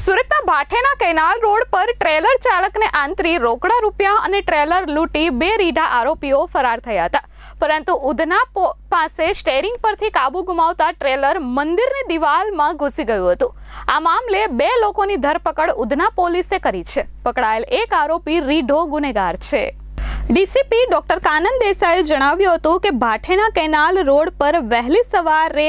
સુરતના Bhathena canal road પર trailer ચાલકને આંતરી રોકડા રૂપિયા અને ટ્રેલર લૂંટી બે રીઢા આરોપીઓ ફરાર થયા હતા. પરંતુ ઉધના પાસે સ્ટેરિંગ પરથી કાબુ ગુમાવતા ટ્રેલર મંદિરની દિવાલમાં ઘૂસી ગયું હતું. આ મામલે બે લોકોની ધરપકડ ઉધના પોલીસે કરી છે. પકડાયેલ એક આરોપી રીઢો ગુનેગાર છે. ડીસીપી ડોક્ટર કાનન દેસાઈએ જણાવ્યું હતું કે ભાઠેના કેનાલ રોડ પર વહેલી સવારે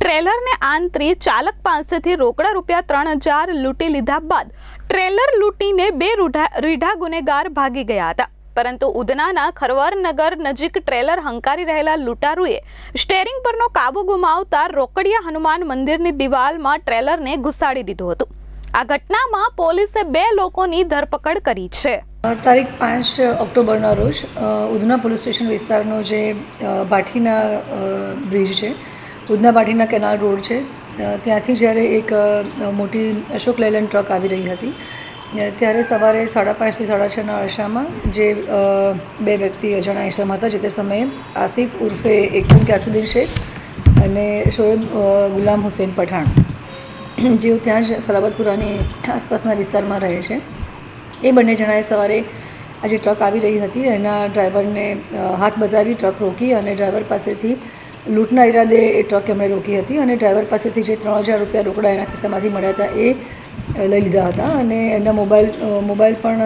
ટ્રેલરને આંતરી ચાલક પાસેથી રોકડા રૂપિયા ત્રણ હજાર લૂંટી લીધા બાદ ટ્રેલર લૂંટીને બે રૂઢા ગુનેગાર ભાગી ગયા હતા. પરંતુ ઉધનાના ખરવરનગર નજીક ટ્રેલર હંકારી રહેલા લૂંટારુએ સ્ટેરિંગ પરનો કાબુ ગુમાવતા રોકડિયા હનુમાન મંદિરની દિવાલમાં ટ્રેલરને ઘુસાડી દીધું હતું. આ ઘટનામાં પોલીસે બે લોકોની ધરપકડ કરી છે. તારીખ પાંચ ઓક્ટોબરના રોજ ઉધના પોલીસ સ્ટેશન વિસ્તારનો જે ભાઠીના બ્રિજ છે ઉધના ભાઠીના કેનાલ રોડ છે ત્યાંથી જ્યારે એક મોટી અશોક લેલેન્ડ ટ્રક આવી રહી હતી ત્યારે સવારે સાડા પાંચથી સાડા છના અરસામાં જે બે વ્યક્તિ અજાણા ઇસમ હતા, જે તે સમયે આસિફ ઉર્ફે એકુમ ક્યાસુદ્દીન શેખ અને શોએબ ગુલામ હુસેન પઠાણ, જેઓ ત્યાં જ સલાબતપુરાની આસપાસના વિસ્તારમાં રહે છે. એ બંને જણાએ સવારે આ જે ટ્રક આવી રહી હતી, એના ડ્રાઈવરને હાથ બતાવી ટ્રક રોકી અને ડ્રાઈવર પાસેથી લૂંટના ઈરાદે એ ટ્રક એમણે રોકી હતી અને ડ્રાઈવર પાસેથી જે ત્રણ હજાર રૂપિયા રોકડા એના ખિસ્સામાંથી મળ્યા હતા એ લઈ લીધા હતા અને એના મોબાઈલ મોબાઈલ પણ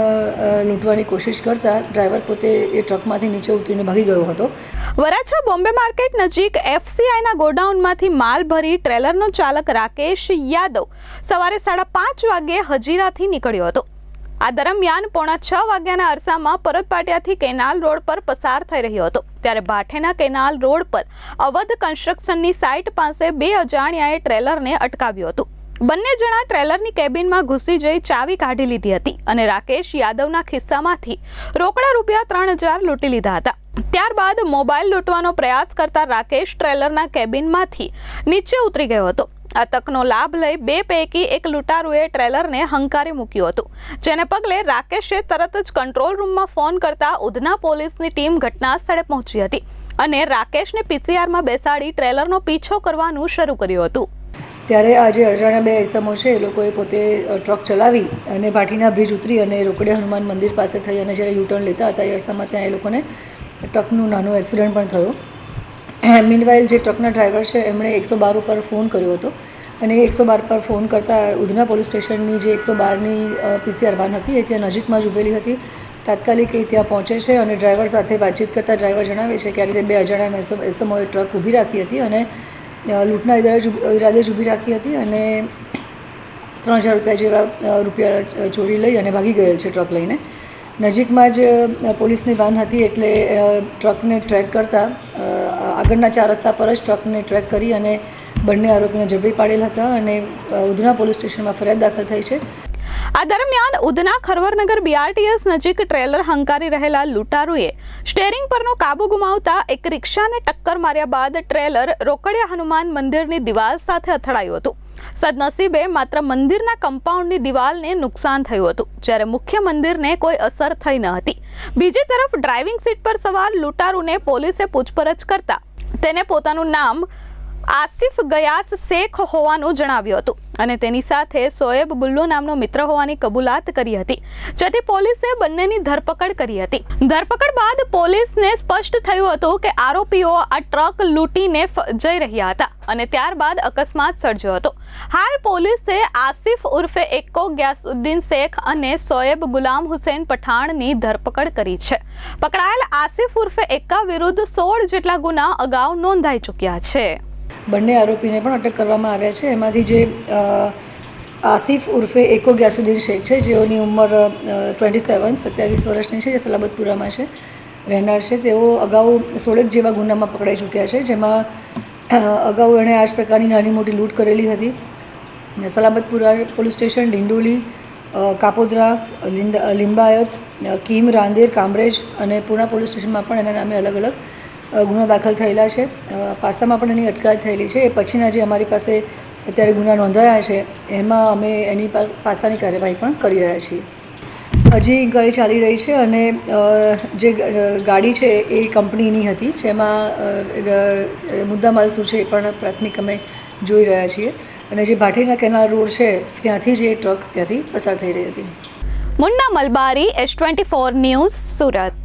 લૂંટવાની કોશિશ કરતા ડ્રાઈવર પોતે એ ટ્રકમાંથી નીચે ઉતરીને ભાગી ગયો હતો. વરાછા બોમ્બે માર્કેટ નજીક એફસીઆઈના ગોડાઉનમાંથી માલ ભરી ટ્રેલરનો ચાલક રાકેશ યાદવ સવારે સાડા પાંચ વાગ્યે હજીરાથી નીકળ્યો હતો. આ દરમિયાન પોણા છ વાગ્યાના અરસામાં પરતપાટિયાથી કેનાલ રોડ પર પસાર થઈ રહ્યો હતો. ત્યારે ભાઠેના કેનાલ રોડ પર અવધ કન્સ્ટ્રક્શનની સાઇટ પાસે બે અજાણ્યાએ ટ્રેલરને અટકાવ્યું હતું. બંને જણા ટ્રેલરની કેબિનમાં ઘૂસી જઈ ચાવી કાઢી લીધી હતી અને રાકેશ યાદવના ખિસ્સામાંથી રોકડા રૂપિયા ત્રણ હજાર લૂંટી લીધા હતા. ત્યારબાદ મોબાઈલ લૂંટવાનો પ્રયાસ કરતા રાકેશ ટ્રેલરના કેબિનમાંથી નીચે ઉતરી ગયો હતો. આ તકનો લાભ લઈ બે પૈકી એક લૂંટારુએ ટ્રેલરને હંકારી મૂક્યું હતું. જેને પગલે રાકેશે તરત જ કંટ્રોલ રૂમમાં ફોન કરતા ઉધના પોલીસની ટીમ ઘટના સ્થળે પહોંચી હતી અને રાકેશને પીસીઆરમાં બેસાડી ટ્રેલરનો પીછો કરવાનું શરૂ કર્યું હતું. ત્યારે આજે અજાણ્યા બે એસમો છે, એ લોકોએ પોતે ટ્રક ચલાવી અને ભાટીના બ્રિજ ઉતરી અને રોકડે હનુમાન મંદિર પાસે થઈ અને જ્યારે યુટર્ન લેતા હતા એ અરસામાં ત્યાં એ લોકોને ટ્રકનું નાનું એક્સિડન્ટ પણ થયો. મીનવાઇલ જે ટ્રકના ડ્રાઈવર છે, એમણે એકસો બાર ઉપર ફોન કર્યો હતો. અને એકસો બાર પર ફોન કરતાં ઉધના પોલીસ સ્ટેશનની જે એકસો બારની પીસીઆર વાન હતી, એ ત્યાં નજીકમાં જ ઊભેલી હતી. તાત્કાલિક એ ત્યાં પહોંચે છે અને ડ્રાઈવર સાથે વાતચીત કરતાં ડ્રાઈવર જણાવે છે કે આ રીતે બે અજાણ્યા એસો એસમોએ ટ્રક ઊભી રાખી હતી અને લૂંટના ઈરાદે જ ઈરાદે જ ઊભી રાખી હતી અને ત્રણ હજાર રૂપિયા જેવા રૂપિયા ચોરી લઈ અને ભાગી ગયેલ છે ટ્રક લઈને. નજીકમાં જ પોલીસની વાન હતી એટલે ટ્રકને ટ્રેક કરતાં આગળના ચાર રસ્તા પર જ ટ્રકને ટ્રેક કરી અને બંને આરોપીને ઝડપી પાડેલ હતા અને ઉધના પોલીસ સ્ટેશનમાં ફરિયાદ દાખલ થઈ છે. આ દરમિયાન ઉધના ખરવરનગર બીઆરટીએસ નજીક ટ્રેલર હંકારી રહેલા લૂંટારુએ સ્ટેરિંગ પરનો કાબુ ગુમાવતા એક રિક્ષાને ટક્કર માર્યા બાદ ટ્રેલર રોકડિયા હનુમાન મંદિરની દિવાલ સાથે અથડાયું હતું. સદનસીબે માત્ર મંદિરના કમ્પાઉન્ડની દિવાલને નુકસાન થયું હતું, જ્યારે મુખ્ય મંદિરને કોઈ અસર થઈ ન હતી. બીજી તરફ ડ્રાઇવિંગ સીટ પર સવાર લૂંટારૂને પોલીસે પૂછપરછ કરતા તેને પોતાનું નામ આસિફ ગયાસ શેખ હોવાનું જણાવ્યું હતું અને તેની સાથે સોએબ ગુલ્લુ નામનો મિત્ર હોવાની કબૂલાત કરી હતી, જેથી પોલીસે બંનેની ધરપકડ કરી હતી. ધરપકડ બાદ પોલીસને સ્પષ્ટ થયું હતું કે આરોપીઓ આ ટ્રક લૂંટીને જઈ રહ્યા હતા અને ત્યારબાદ અકસ્માત સર્જ્યો હતો. હાલ પોલીસે આસિફ ઉર્ફે એક્કો ગ્યાસુદ્દીન શેખ અને સોએબ ગુલામ હુસેન પઠાણની ધરપકડ કરી છે. પકડાયેલ આસિફ ઉર્ફે એક્કા વિરુદ્ધ સોળ જેટલા ગુના અગાઉ નોંધાઈ ચૂક્યા છે. બંને આરોપીને પણ અટક કરવામાં આવ્યા છે. એમાંથી જે આસિફ ઉર્ફે એકો ગ્યાસુદ્દીન શેખ છે, જેઓની ઉંમર ટ્વેન્ટી સેવન સત્યાવીસ વર્ષની છે, જે સલાબતપુરામાં છે, રહેનાર છે. તેઓ અગાઉ સોળેક જેવા ગુનામાં પકડાઈ ચૂક્યા છે, જેમાં અગાઉ એણે આ જ પ્રકારની નાની મોટી લૂંટ કરેલી હતી. ને સલાબતપુરા પોલીસ સ્ટેશન, ડિંડોલી કાપોદરા લિંબાયત કીમ, રાંદેર, કામરેજ અને પૂના પોલીસ સ્ટેશનમાં પણ એના નામે અલગ અલગ ગુના દાખલ થયેલા છે. પાસામાં પણ એની અટકાયત થયેલી છે. એ પછીના જે અમારી પાસે અત્યારે ગુના નોંધાયા છે, એમાં અમે એની પાસાની કાર્યવાહી પણ કરી રહ્યા છીએ. હજી ઇન્કવાયરી ચાલી રહી છે અને જે ગાડી છે એ કંપનીની હતી, જેમાં મુદ્દામાલ શું છે એ પણ પ્રાથમિક અમે જોઈ રહ્યા છીએ. અને જે ભાટીના કેનાલ રોડ છે, ત્યાંથી જ ટ્રક ત્યાંથી પસાર થઈ રહી હતી. Munna Malbari, S twenty four news Surat.